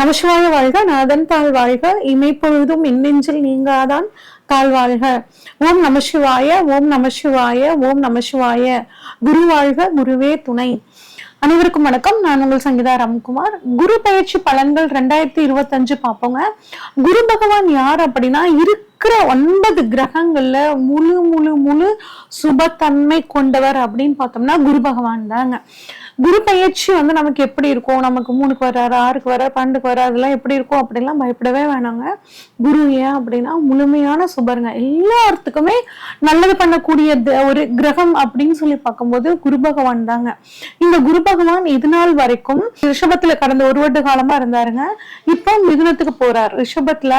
நமசிவாய வாழ்க நாதன் தாழ் வாழ்க இமைப்பொழுதும் இன்னெஞ்சில் நீங்காதான் தாழ் வாழ்க. ஓம் நமசிவாய ஓம் நமசிவாய ஓம் நமசிவாய. குரு வாழ்க குருவே துணை. அனைவருக்கும் வணக்கம். நான் உங்கள் சங்கீதா ராம்குமார். குரு பயிற்சி பலன்கள் ரெண்டாயிரத்தி இருபத்தஞ்சு பார்ப்போங்க. குரு பகவான் யார் அப்படின்னா இருக்கிற ஒன்பது கிரகங்கள்ல முழு முழு முழு சுபத்தன்மை கொண்டவர் அப்படின்னு பார்த்தோம்னா குரு பகவான் தாங்க. குரு பயிற்சி வந்து நமக்கு எப்படி இருக்கும்? நமக்கு மூணுக்கு வர்றாரு ஆறுக்கு வர பன்னெண்டுக்கு வர அதெல்லாம் எப்படி இருக்கும் அப்படிலாம் பயப்படவே வேணாங்க. குரு ஏன் அப்படின்னா முழுமையான சுபருங்க. எல்லாத்துக்குமே நல்லது பண்ணக்கூடிய த- ஒரு கிரகம் அப்படின்னு சொல்லி பார்க்கும்போது குரு பகவான் தாங்க. இந்த குரு பகவான் இது நாள் வரைக்கும் ரிஷபத்துல கடந்த ஒரு வருட காலமா இருந்தாருங்க. இப்போ மிதுனத்துக்கு போறார். ரிஷபத்துல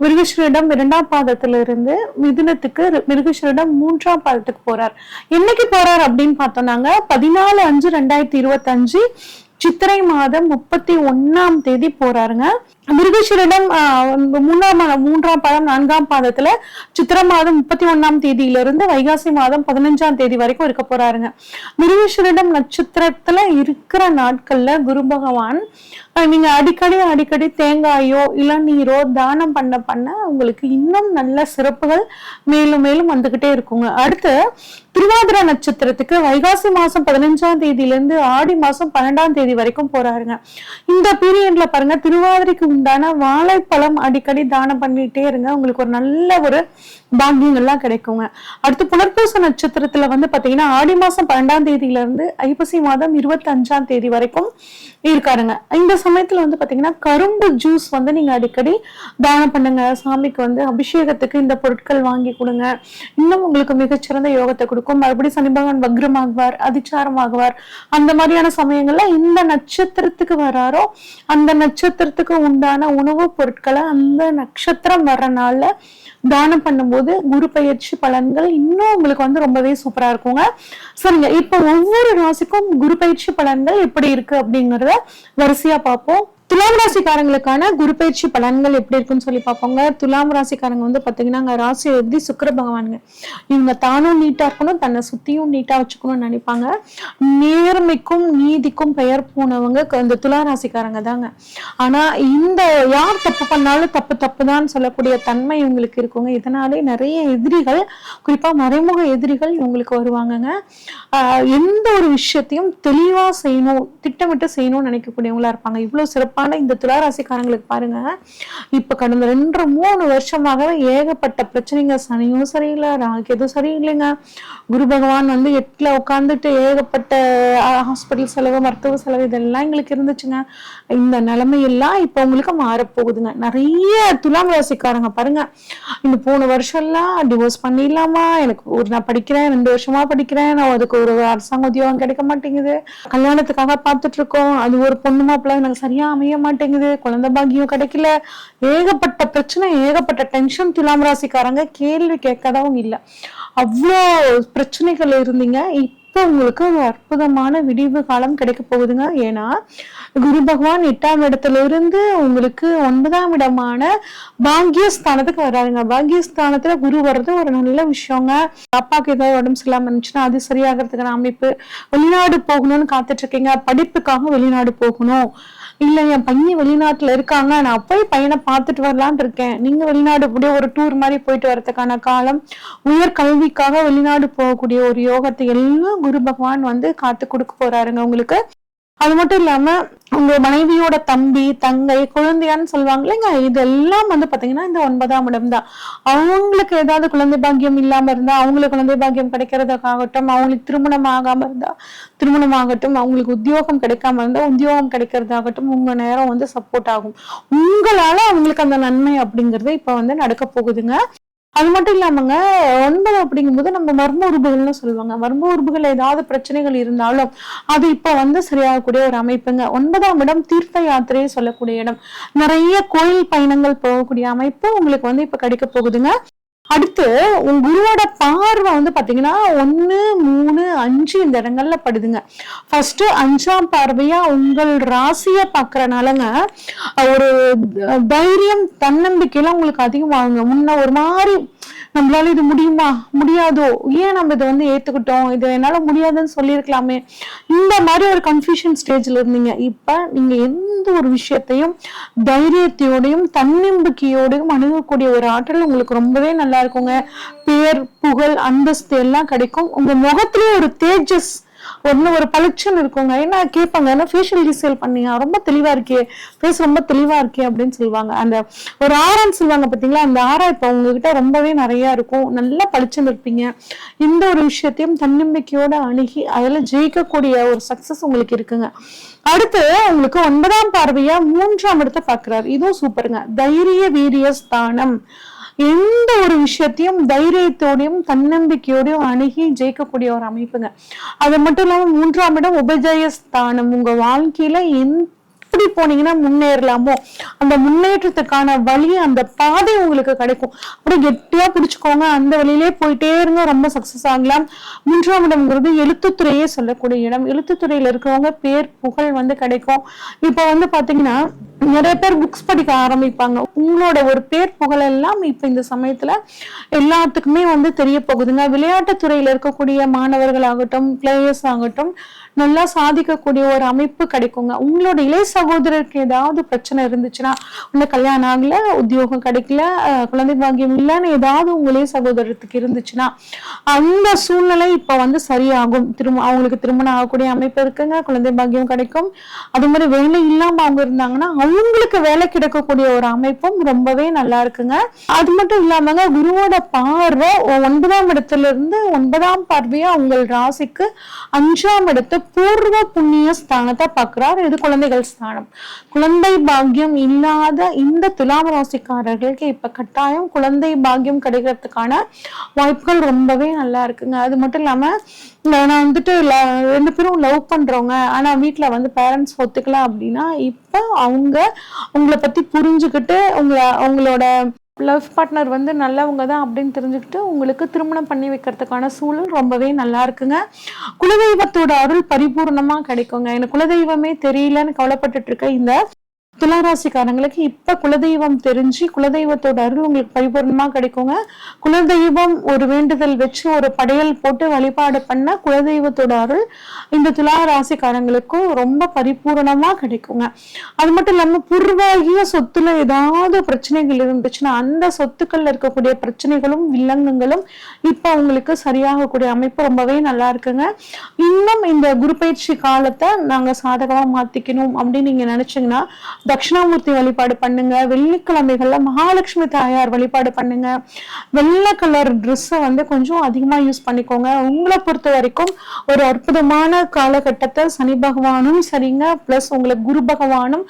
மிருகஸ்வரிடம் இரண்டாம் பாதத்துல இருந்து மிதுனத்துக்கு மிருகஸ்வரிடம் மூன்றாம் பாதத்துக்கு போறார். என்னைக்கு போறார் அப்படின்னு பார்த்தோம்னாங்க? பதினாலு அஞ்சு ரெண்டாயிரத்தி இருபத்தஞ்சு. சித்திரை மாதம் முப்பத்தி ஒன்னாம் தேதி போறாருங்க. மிருகஸ்வரிடம் ஆஹ், மூன்றாம் பாதம் நான்காம் பாதத்துல சித்திரை மாதம் முப்பத்தி ஒன்னாம் தேதியிலிருந்து வைகாசி மாதம் பதினஞ்சாம் தேதி வரைக்கும் இருக்க போறாருங்க. மிருகஸ்வரிடம் நட்சத்திரத்துல இருக்கிற நாட்கள்ல குரு பகவான் நீங்க அடிக்கடி அடிக்கடி தேங்காயோ இளநீரோ தானம் பண்ண பண்ண உங்களுக்கு இன்னும் நல்ல சிறப்புகள் மேலும் மேலும் வந்துகிட்டே இருக்குங்க. அடுத்து திருவாதிர நட்சத்திரத்துக்கு வைகாசி மாசம் பதினஞ்சாம் தேதியிலிருந்து ஆடி மாசம் பன்னெண்டாம் தேதி வரைக்கும் போறாருங்க. இந்த பீரியட்ல பாருங்க திருவாதிரைக்கு உண்டான வாழைப்பழம் அடிக்கடி தானம் பண்ணிட்டே இருங்க. உங்களுக்கு ஒரு நல்ல ஒரு பாக்கியங்கள்லாம் கிடைக்குங்க. அடுத்து புனர்பூச நட்சத்திரத்துல வந்து பாத்தீங்கன்னா ஆடி மாசம் பன்னெண்டாம் தேதியில இருந்து ஐப்பசி மாதம் இருபத்தி அஞ்சாம் தேதி வரைக்கும் இருக்காருங்க. இந்த சமயத்துல வந்து பாத்தீங்கன்னா கரும்பு ஜூஸ் வந்து நீங்க அடிக்கடி தானம் பண்ணுங்க. சாமிக்கு வந்து அபிஷேகத்துக்கு இந்த பொருட்கள் வாங்கி கொடுங்க. இன்னும் உங்களுக்கு மிகச்சிறந்த யோகத்தை கொடுக்கும். மறுபடியும் சனி பகவான் வக்ரமாகுவார் அதிச்சாரமாகுவார். அந்த மாதிரியான சமயங்கள்ல இந்த நட்சத்திரத்துக்கு வராரோ அந்த நட்சத்திரத்துக்கு உண்டான உணவுப் பொருட்களை அந்த நட்சத்திரம் வர்ற தானம் பண்ணும்போது குரு பயிற்சி பலன்கள் இன்னும் உங்களுக்கு வந்து ரொம்பவே சூப்பரா இருக்குங்க. சரிங்க. இப்போ ஒவ்வொரு ராசிக்கும் குரு பயிற்சி பலன்கள் எப்படி இருக்கு அப்படிங்கறத வரிசையா பார்ப்போம். துலாம் ராசிக்காரங்களுக்கான குரு பயிற்சி பலன்கள் எப்படி இருக்குன்னு சொல்லி பார்ப்போங்க. துலாம் ராசிக்காரங்க வந்து பார்த்தீங்கன்னா அங்க ராசி எழுதி சுக்கர பகவானுங்க. இவங்க தானும் நீட்டா இருக்கணும் தன்னை சுத்தியும் நீட்டா வச்சுக்கணும்னு நினைப்பாங்க. நேர்மைக்கும் நீதிக்கும் பெயர் போனவங்க இந்த துலா ராசிக்காரங்க தாங்க. ஆனா இந்த யார் தப்பு பண்ணாலும் தப்பு தப்பு தான் சொல்லக்கூடிய தன்மை இவங்களுக்கு இருக்குங்க. இதனாலே நிறைய எதிரிகள் குறிப்பாக மறைமுக எதிரிகள் இவங்களுக்கு வருவாங்கங்க. எந்த ஒரு விஷயத்தையும் தெளிவாக செய்யணும் திட்டமிட்டு செய்யணும்னு நினைக்கக்கூடியவங்களா இருப்பாங்க. இவ்வளவு ஆனா இந்த துளாராசிக்காரங்களுக்கு பாருங்க இப்ப கடந்த ரெண்டு மூணு வருஷமாகவே ஏகப்பட்ட பிரச்சனைங்க சனியும் சரியில்லை ராகு எதுவும் சரியில்லைங்க. குரு பகவான் வந்து எட்டுல உட்காந்துட்டு ஏகப்பட்ட ஹாஸ்பிட்டல் செலவு மருத்துவ செலவு இதெல்லாம் எங்களுக்கு இருந்துச்சுங்க. இந்த நிலைமையெல்லாம் இப்ப உங்களுக்கு மாறப்போகுதுங்க. நிறைய துலாம் ராசிக்காரங்க பாருங்க இந்த போன வருஷம்லாம் டிவோர்ஸ் பண்ணிடலாமா? எனக்கு ஒரு நான் படிக்கிறேன் ரெண்டு வருஷமா படிக்கிறேன் நான் அதுக்கு ஒரு அரசாங்க உத்தியோகம் கிடைக்க மாட்டேங்குது. கல்யாணத்துக்காக பார்த்துட்டு இருக்கோம் அது ஒரு பொண்ணு மாப்பிள்ள எனக்கு சரியா அமைய மாட்டேங்குது. குழந்தை பாக்கியம் கிடைக்கல. ஏகப்பட்ட பிரச்சனை ஏகப்பட்ட டென்ஷன் துலாம் ராசிக்காரங்க கேள்வி கேட்காதவங்க இல்ல. அவ்வளோ பிரச்சனைகள் இருந்தீங்க. இப்போ உங்களுக்கு ஒரு அற்புதமான விடிவு காலம் கிடைக்க போகுதுங்க. ஏன்னா குரு பகவான் எட்டாம் இடத்துல இருந்து உங்களுக்கு ஒன்பதாம் இடமான பாக்கியஸ்தானத்துக்கு வராதுங்க பாக்கியஸ்தானத்துல குரு வர்றது ஒரு நல்ல விஷயங்க. அப்பாவுக்கு ஏதாவது உடம்பு சரியில்லாம இருந்துச்சுன்னா அது சரியாகிறதுக்கான அமைப்பு. வெளிநாடு போகணும்னு காத்துட்டு இருக்கீங்க. படிப்புக்காக வெளிநாடு போகணும். இல்ல என் பையன் வெளிநாட்டுல இருக்காங்க. நான் போய் பையனை பார்த்துட்டு வரலாம்னு இருக்கேன். நீங்க வெளிநாடு கூட ஒரு டூர் மாதிரி போயிட்டு வரதுக்கான காலம் உயர் கல்விக்காக வெளிநாடு போகக்கூடிய ஒரு யோகத்தை எல்லாம் குரு பகவான் வந்து காத்து கொடுக்க போறாருங்க உங்களுக்கு. அது மட்டும் இல்லாம உங்க மனைவியோட தம்பி தங்கை குழந்தையான்னு சொல்லுவாங்க இல்லைங்க? இதெல்லாம் வந்து பாத்தீங்கன்னா இந்த ஒன்பதாம் இடம் தான் அவங்களுக்கு ஏதாவது குழந்தை பாக்கியம் இல்லாம இருந்தா அவங்களுக்கு குழந்தை பாக்கியம் கிடைக்கிறதுக்காகட்டும் அவங்களுக்கு திருமணம் ஆகாம இருந்தா திருமணம் ஆகட்டும் அவங்களுக்கு உத்தியோகம் கிடைக்காம இருந்தா உத்தியோகம் கிடைக்கிறதாகட்டும் உங்க நேரம் வந்து சப்போர்ட் ஆகும். உங்களால அவங்களுக்கு அந்த நன்மை அப்படிங்கிறது இப்ப வந்து நடக்க போகுதுங்க. அது மட்டும் இல்லாமங்க ஒன்பது அப்படிங்கும்போது நம்ம மர்ம உறுப்புகள்னு சொல்லுவாங்க. மர்ம உறுப்புகள் ஏதாவது பிரச்சனைகள் இருந்தாலும் அது இப்ப வந்து சரியாகக்கூடிய ஒரு அமைப்புங்க. ஒன்பதாம் இடம் தீர்த்த யாத்திரையை சொல்லக்கூடிய இடம். நிறைய கோயில் பயணங்கள் போகக்கூடிய அமைப்பு உங்களுக்கு வந்து இப்ப கிடைக்க போகுதுங்க. அடுத்து உங்க குருவோட பார்வை வந்து பாத்தீங்கன்னா ஒண்ணு மூணு அஞ்சு இந்த இடங்கள்ல படுதுங்க. ஃபர்ஸ்ட் அஞ்சாம் பார்வையா உங்கள் ராசிய பாக்குறனாலங்க ஒரு தைரியம் தன்னம்பிக்கையெல்லாம் உங்களுக்கு அதிகமாகுங்க. முன்ன ஒரு மாதிரி நம்மளால இது முடியுமா? முடியாதோ? ஏன் நம்ம இதை வந்து ஏத்துக்கிட்டோம்? இது என்னால முடியாதுன்னு சொல்லியிருக்கலாமே. இந்த மாதிரி ஒரு கன்ஃபியூஷன் ஸ்டேஜ்ல இருந்தீங்க. இப்ப நீங்க எந்த ஒரு விஷயத்தையும் தைரியத்தையோடையும் தன்னம்பிக்கையோடையும் அணுகக்கூடிய ஒரு ஆற்றல் உங்களுக்கு ரொம்பவே நல்லா இருக்குங்க. பேர் புகழ் அந்தஸ்து எல்லாம் கிடைக்கும். உங்க முகத்திலேயே ஒரு தேஜஸ் ஒன்னு ஒரு பளிச்சுன்னு இருக்குங்க. ஏன்னா கேட்பாங்க? ஏன்னா ஃபேஷியல் ரீசேல் பண்ணீங்க? ரொம்ப தெளிவா இருக்கே. ஃபேஸ் ரொம்ப தெளிவா இருக்கே அப்படின்னு சொல்லுவாங்க. அந்த ஒரு ஆரம் சொல்லுவாங்க பாத்தீங்களா? அந்த ஆரம் இப்போ உங்ககிட்ட ரொம்பவே நிறைய இருக்கும். நல்லா பளிச்சுன்னு இருப்பீங்க. இந்த ஒரு விஷயத்தையும் தன்னம்பிக்கையோட அணுகி அதுல ஜெயிக்கக்கூடிய ஒரு சக்சஸ் உங்களுக்கு இருக்குங்க. அடுத்து உங்களுக்கு ஒன்பதாம் பார்வையா மூன்றாம் இடத்தை பாக்குறாரு இதுவும் சூப்பருங்க தைரிய வீரிய ஸ்தானம். எந்த ஒரு விஷயத்தையும் தைரியத்தோடையும் தன்னம்பிக்கையோடையும் அணுகி ஜெயிக்கக்கூடிய ஒரு அமைப்புங்க. அது மட்டும் இல்லாமல் மூன்றாம் இடம் உபஜய ஸ்தானம். உங்க வாழ்க்கையில எந்த எப்படி போனீங்கன்னா முன்னேறலாமோ? அந்த முன்னேற்றத்துக்கான வழி அந்த பாதை உங்களுக்கு கிடைக்கும். அப்படியே கெட்டியா பிடிச்சுக்கோங்க. அந்த வழியிலே போயிட்டே இருங்க. ரொம்ப சக்சஸ் ஆகலாம். மூன்றாம் இடம்ங்கிறது எழுத்துத்துறையே சொல்லக்கூடிய இடம். எழுத்துத்துறையில இருக்கிறவங்க பேர் புகழ் வந்து கிடைக்கும். இப்போ வந்து பாத்தீங்கன்னா நிறைய பேர் புக்ஸ் படிக்க ஆரம்பிப்பாங்க. உங்களோட ஒரு பேர் புகழெல்லாம் இப்போ இப்ப இந்த சமயத்துல எல்லாத்துக்குமே வந்து தெரிய போகுதுங்க. விளையாட்டு துறையில இருக்கக்கூடிய மாணவர்கள் ஆகட்டும் பிளேயர்ஸ் ஆகட்டும் நல்லா சாதிக்கக்கூடிய ஒரு அமைப்பு கிடைக்குங்க. உங்களோட இளைய சகோதரருக்கு ஏதாவது பிரச்சனை இருந்துச்சுன்னா உள்ள கல்யாணம் ஆகல உத்தியோகம் கிடைக்கல குழந்தை பாக்கியம் இல்லைன்னு ஏதாவது உங்களே சகோதரத்துக்கு இருந்துச்சுன்னா அந்த சூழ்நிலை இப்ப வந்து சரியாகும். திரும்ப அவங்களுக்கு திருமணம் ஆகக்கூடிய அமைப்பு இருக்குங்க குழந்தை பாக்கியம் கிடைக்கும். அது மாதிரி வேலை இல்லாம அவங்க இருந்தாங்கன்னா அவங்களுக்கு வேலை கிடைக்கக்கூடிய ஒரு அமைப்பும் ரொம்பவே நல்லா இருக்குங்க. அது மட்டும் இல்லாமங்க குருவோட பார்வை ஒன்பதாம் இடத்துல இருந்து ஒன்பதாம் பார்வையா உங்கள் ராசிக்கு அஞ்சாம் இடத்து பூர்வ புண்ணிய ஸ்தானத்தை பார்க்கிறார். இது குழந்தைகள் ஸ்தானம். குழந்தை பாக்கியம் இல்லாத இந்த துலாம் ராசிக்காரர்களுக்கு இப்ப கட்டாயம் குழந்தை பாக்கியம் கிடைக்கிறதுக்கான வாய்ப்புகள் ரொம்பவே நல்லா இருக்குங்க. அது மட்டும் இல்லாம நான் வந்துட்டு ரெண்டு பேரும் லவ் பண்றவங்க. ஆனா வீட்டுல வந்து பேரண்ட்ஸ் ஒத்துக்கல அப்படின்னா இப்ப அவங்க உங்களை பத்தி புரிஞ்சுக்கிட்டு உங்களை அவங்களோட லவ் பார்ட்னர் வந்து நல்லவங்க தான் அப்படின்னு தெரிஞ்சுக்கிட்டு உங்களுக்கு திருமணம் பண்ணி வைக்கிறதுக்கான சூழல் ரொம்பவே நல்லா இருக்குங்க. குலதெய்வத்தோட அருள் பரிபூர்ணமாக கிடைக்குங்க. எனக்கு குலதெய்வமே தெரியலன்னு கவலைப்பட்டுட்டு இருக்க இந்த துளாராசிக்காரங்களுக்கு இப்ப குலதெய்வம் தெரிஞ்சு குலதெய்வத்தோட அருள் உங்களுக்கு பரிபூர்ணமா கிடைக்குங்க. குலதெய்வம் ஒரு வேண்டுதல் வச்சு ஒரு படையல் போட்டு வழிபாடு பண்ண குலதெய்வத்தோட அருள் இந்த துளாராசிக்காரங்களுக்கும் ரொம்ப பரிபூரணமாக கிடைக்குங்க. அது மட்டும் இல்லாம பூர்வாகிய சொத்துல ஏதாவது பிரச்சனைகள் இருந்துச்சுன்னா அந்த சொத்துக்கள்ல இருக்கக்கூடிய பிரச்சனைகளும் வில்லங்கங்களும் இப்ப உங்களுக்கு சரியாகக்கூடிய அமைப்பு ரொம்பவே நல்லா இருக்குங்க. இன்னும் இந்த குரு பயிற்சி காலத்தை நாங்க சாதகமா மாத்திக்கணும் அப்படின்னு நீங்க நினைச்சீங்கன்னா தட்சிணாமூர்த்தி வழிபாடு பண்ணுங்க. வெள்ளிக்கிழமைகள்ல மகாலட்சுமி தாயார் வழிபாடு பண்ணுங்க. வெள்ளை கலர் ட்ரெஸ்ஸை வந்து கொஞ்சம் அதிகமா யூஸ் பண்ணிக்கோங்க. உங்களை பொறுத்த வரைக்கும் ஒரு அற்புதமான காலகட்டத்தை சனி பகவானும் சரிங்க. பிளஸ் உங்களை குரு பகவானும்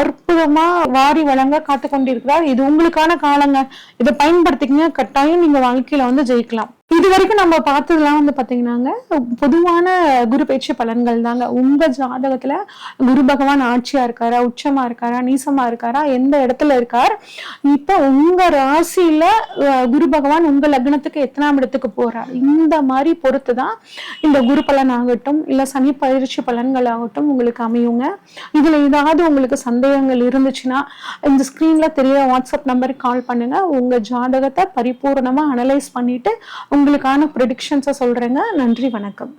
அற்புதமா வாரி வழங்க காத்து கொண்டிருக்கிறார் இது உங்களுக்கான காலங்க. இதை பயன்படுத்திக்கங்க. கட்டாயம் நீங்க வாழ்க்கையில வந்து ஜெயிக்கலாம். இது வரைக்கும் நம்ம பார்த்ததுலாம் வந்து பார்த்தீங்கன்னாங்க பொதுவான குரு பயிற்சி பலன்கள் தாங்க. உங்கள் ஜாதகத்தில் குரு பகவான் ஆட்சியாக இருக்காரா உச்சமாக இருக்காரா நீசமாக இருக்காரா எந்த இடத்துல இருக்கார்? இப்போ உங்கள் ராசியில் குரு பகவான் உங்கள் லக்னத்துக்கு எத்தனாம் இடத்துக்கு போகிறார் இந்த மாதிரி பொறுத்து தான் இந்த குரு பலன் ஆகட்டும் இல்லை சனி பயிற்சி பலன்கள் ஆகட்டும் உங்களுக்கு அமையுங்க. இதில் ஏதாவது உங்களுக்கு சந்தேகங்கள் இருந்துச்சுன்னா இந்த ஸ்க்ரீனில் தெரிய வாட்ஸ்அப் நம்பருக்கு கால் பண்ணுங்கள் உங்கள் ஜாதகத்தை பரிபூர்ணமாக அனலைஸ் பண்ணிவிட்டு உங்களுக்கான ப்ரெடிக்ஷன்ஸை சொல்கிறேங்க நன்றி வணக்கம்.